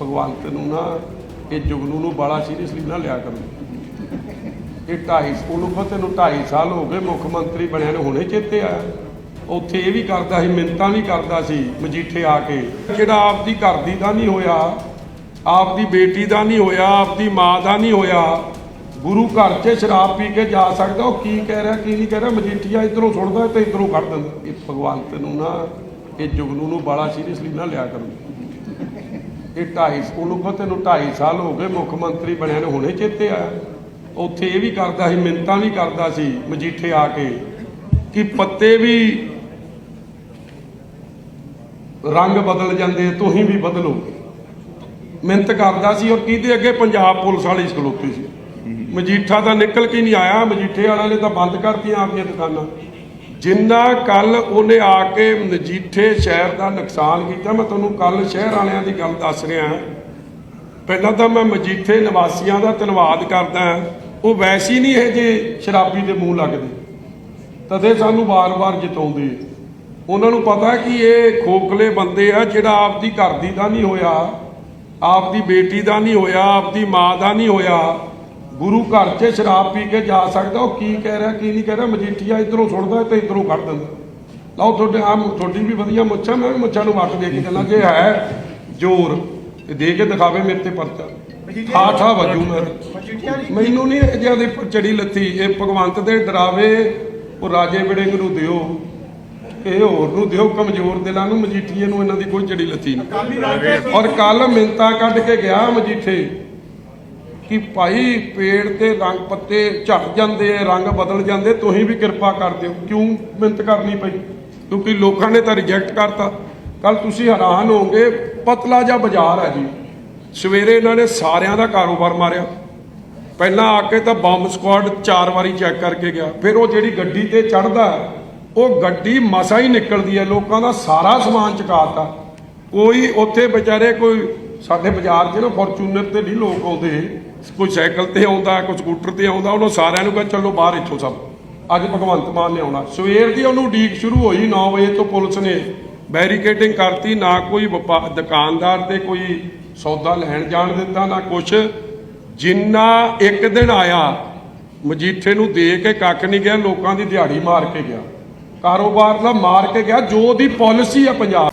ਭਗਵੰਤ ਨੂੰ ਨਾ ਇਹ ਜੁਗਨੂ ਨੂੰ ਬਾਲਾ ਸੀਰੀਅਸਲੀ ਨਾ ਲਿਆ ਕਰੋ। ਇਹ 2.5 ਉਹਨੂੰ ਪਤਾ ਤੈਨੂੰ 2.5 ਸਾਲ ਹੋ ਗਏ ਮੁੱਖ ਮੰਤਰੀ ਬਣਿਆ ਨੂੰ ਹੁਣੇ ਚੇਤੇ ਆਇਆ। ਉੱਥੇ ਇਹ ਵੀ ਕਰਦਾ ਸੀ ਮਿੰਤਾਂ ਵੀ ਕਰਦਾ ਸੀ ਮਜੀਠੇ ਆ ਕੇ। ਜਿਹੜਾ ਆਪਦੀ ਘਰ ਦੀ ਦਾ ਨਹੀਂ ਹੋਇਆ, ਆਪਦੀ ਬੇਟੀ ਦਾ ਨਹੀਂ ਹੋਇਆ, ਆਪਦੀ ਮਾਂ ਦਾ ਨਹੀਂ ਹੋਇਆ, ਗੁਰੂ ਘਰ 'ਚ ਸ਼ਰਾਬ ਪੀ ਕੇ ਜਾ ਸਕਦਾ, ਉਹ ਕੀ ਕਹਿ ਰਿਹਾ, ਕੀ ਨਹੀਂ ਕਹਿ ਰਿਹਾ, ਮਜੀਠੀਆ ਇਧਰੋਂ ਸੁਣਦਾ ਤੇ ਇਧਰੋਂ ਕੱਢ ਦਿੰਦਾ। ਇਹ ਭਗਵੰਤ ਨੂੰ ਨਾ, ਇਹ ਜੁਗਨੂ ਨੂੰ ਬਾਲਾ ਸੀਰੀਅਸਲੀ ਨਾ ਲਿਆ ਕਰੋ। ਇਹ 2.5 ਉਹਨੂੰ ਪਤਾ ਤੈਨੂੰ 2.5 ਸਾਲ ਹੋ ਗਏ ਮੁੱਖ ਮੰਤਰੀ ਬਣਿਆ ਨੂੰ ਹੁਣੇ ਚੇਤੇ ਆਇਆ। ਉੱਥੇ ਇਹ ਵੀ ਕਰਦਾ ਸੀ ਮਿੰਤਾਂ ਵੀ ਕਰਦਾ ਸੀ ਮਜੀਠੇ ਆ ਕੇ ਕਿ ਪੱਤੇ ਵੀ ਰੰਗ ਬਦਲ ਜਾਂਦੇ, ਤੁਸੀਂ ਵੀ ਬਦਲੋ। ਮਿਹਨਤ ਕਰਦਾ ਸੀ ਔਰ ਕਿਹਦੇ ਅੱਗੇ? ਪੰਜਾਬ ਪੁਲਿਸ ਵਾਲੇ ਇਸ ਖਲੋਤੇ ਸੀ। ਮਜੀਠਾ ਤਾਂ ਨਿਕਲ ਕੇ ਨਹੀਂ ਆਇਆ, ਮਜੀਠੇ ਵਾਲਿਆਂ ਨੇ ਤਾਂ ਬੰਦ ਕਰਤੀਆਂ ਆਪਣੀਆਂ ਦੁਕਾਨਾਂ। ਜਿੰਨਾ ਕੱਲ ਉਹਨੇ ਆ ਕੇ ਮਜੀਠੇ ਸ਼ਹਿਰ ਦਾ ਨੁਕਸਾਨ ਕੀਤਾ, ਮੈਂ ਤੁਹਾਨੂੰ ਕੱਲ ਸ਼ਹਿਰ ਵਾਲਿਆਂ ਦੀ ਗੱਲ ਦੱਸ ਰਿਹਾ ਪਹਿਲਾਂ ਤਾਂ ਮੈਂ ਮਜੀਠੇ ਨਿਵਾਸੀਆਂ ਦਾ ਧੰਨਵਾਦ ਕਰਦਾ ਉਹ ਵੈਸੇ ਹੀ ਨਹੀਂ ਇਹ ਜੇ ਸ਼ਰਾਬੀ ਦੇ ਮੂੰਹ ਲੱਗਦੇ। ਤਦੇ ਸਾਨੂੰ ਵਾਰ-ਵਾਰ ਜਿਤਾਉਂਦੇ ਉਹਨਾਂ ਨੂੰ ਪਤਾ ਕਿ ਇਹ ਖੋਖਲੇ ਬੰਦੇ ਆ, ਜਿਹੜਾ ਆਪਦੀ ਘਰ ਦੀ ਦਾ ਨਹੀਂ ਹੋਇਆ, ਆਪਦੀ ਬੇਟੀ ਦਾ ਨਹੀਂ ਹੋਇਆ, ਆਪਦੀ ਮਾਂ ਦਾ ਨਹੀਂ ਹੋਇਆ। ਗੁਰੂ ਘਰ 'ਚ ਸ਼ਰਾਬ ਪੀ ਕੇ ਜਾ ਸਕਦਾ ਉਹ ਕੀ ਕਹਿ ਰਿਹਾ ਕੀ ਨਹੀਂ ਕਹਿ ਰਿਹਾ ਮਜੀਠੀਆ ਇਧਰੋਂ ਸੁਣਦਾ ਤੇ ਇਧਰੋਂ ਕੱਢ ਦਿੰਦਾ ਲਓ ਤੁਹਾਡੇ ਆ ਤੁਹਾਡੀ ਵੀ ਵਧੀਆ ਮੁੱਛਾਂ ਮੈਂ ਵੀ ਮੁੱਛਾਂ ਨੂੰ ਵੱਟ ਦੇ ਕੇ ਕਹਿੰਦਾ ਜੇ ਹੈ ਜ਼ੋਰ ਤੇ ਦੇ ਕੇ ਦਿਖਾਵੇ ਮੇਰੇ ਤੇ ਪਰਚਾ। ਠਾਠਾ ਵਜੂ ਮੈਂ। ਮੈਨੂੰ ਨਹੀਂ ਇਹ ਜ਼ਿਆਦਾ ਚੜੀ ਲੱਥੀ ਇਹ ਭਗਵੰਤ ਦੇ ਡਰਾਵੇ ਉਹ ਰਾਜੇ ਵੜਿੰਗ ਨੂੰ ਦਿਓ ਇਹ ਹੋਰ ਨੂੰ ਦਿਓ ਕਮਜ਼ੋਰ ਦਿਲਾਂ ਨੂੰ ਮਜੀਠੀਏ ਨੂੰ ਇਹਨਾਂ ਦੀ ਕੋਈ ਚੜੀ ਲੱਥੀ ਨਹੀਂ। ਔਰ ਕੱਲ ਮਿੰਤਾ ਕੱਢ ਕੇ ਗਿਆ ਮਜੀਠੇ। ਕਿ ਭਾਈ ਪੇੜ ਤੇ ਰੰਗ ਪੱਤੇ ਝੜ ਜਾਂਦੇ ਰੰਗ ਬਦਲ ਜਾਂਦੇ, ਤੁਸੀਂ ਵੀ ਕਿਰਪਾ ਕਰ ਦਿਓ। ਕਿਉਂ ਮਿਹਨਤ ਕਰਨੀ ਪਈ? ਕਿਉਂਕਿ ਲੋਕਾਂ ਨੇ ਤਾਂ ਰਿਜੈਕਟ ਕਰਤਾ। ਕੱਲ ਤੁਸੀਂ ਹੈਰਾਨ ਹੋਗੇ ਪਤਲਾ ਜਿਹਾ ਬਾਜ਼ਾਰ ਹੈ ਜੀ। ਸਵੇਰੇ ਇਹਨਾਂ ਨੇ ਸਾਰਿਆਂ ਦਾ ਕਾਰੋਬਾਰ ਮਾਰਿਆ। ਪਹਿਲਾਂ ਆ ਕੇ ਤਾਂ ਬੰਬ ਸਕੁਆਡ ਚਾਰ ਵਾਰੀ ਚੈੱਕ ਕਰਕੇ ਗਿਆ। ਫਿਰ ਉਹ ਜਿਹੜੀ ਗੱਡੀ ਤੇ ਚੜਦਾ ਉਹ ਗੱਡੀ ਮਸਾ ਹੀ ਨਿਕਲਦੀ ਹੈ। ਲੋਕਾਂ ਦਾ ਸਾਰਾ ਸਮਾਨ ਚੁਕਾਤਾ। ਕੋਈ ਉੱਥੇ ਵਿਚਾਰੇ, ਕੋਈ ਸਾਡੇ ਬਾਜ਼ਾਰ 'ਚ ਨਾ ਫੋਰਚੂਨਰ ਤੇ ਨਹੀਂ ਲੋਕ ਆਉਂਦੇ। ਕੋਈ ਸਾਈਕਲ ਤੇ ਆਉਂਦਾ, ਕੋਈ ਸਕੂਟਰ ਤੇ ਆਉਂਦਾ, ਉਹਨੂੰ ਸਾਰਿਆਂ ਨੂੰ ਕਹਿੰਦਾ, ਚਲੋ ਬਾਹਰ ਇੱਥੋਂ ਸਭ। ਅੱਜ ਭਗਵੰਤ ਮਾਨ ਨੇ ਆਉਣਾ। ਸਵੇਰ ਦੀ ਉਹਨੂੰ ਡੀਕ ਸ਼ੁਰੂ ਹੋਈ 9 ਵਜੇ ਤੋਂ ਪੁਲਿਸ ਨੇ ਬੈਰੀਕੇਡਿੰਗ ਕਰਤੀ। ਨਾ ਕੋਈ ਵਪਾ- ਦੁਕਾਨਦਾਰ ਤੇ ਕੋਈ ਸੌਦਾ ਲੈਣ ਜਾਣ ਦਿੱਤਾ, ਨਾ ਕੁਛ। ਜਿੰਨਾ ਇੱਕ ਦਿਨ ਆਇਆ, ਮਜੀਠੇ ਨੂੰ ਦੇ ਕੇ ਕੱਖ ਨਹੀਂ ਗਿਆ, ਲੋਕਾਂ ਦੀ ਦਿਹਾੜੀ ਮਾਰ ਕੇ ਗਿਆ। ਕਾਰੋਬਾਰ ਦਾ ਮਾਰ ਕੇ ਗਿਆ, ਜੋ ਉਹਦੀ ਪਾਲਿਸੀ ਆ ਪੰਜਾਬ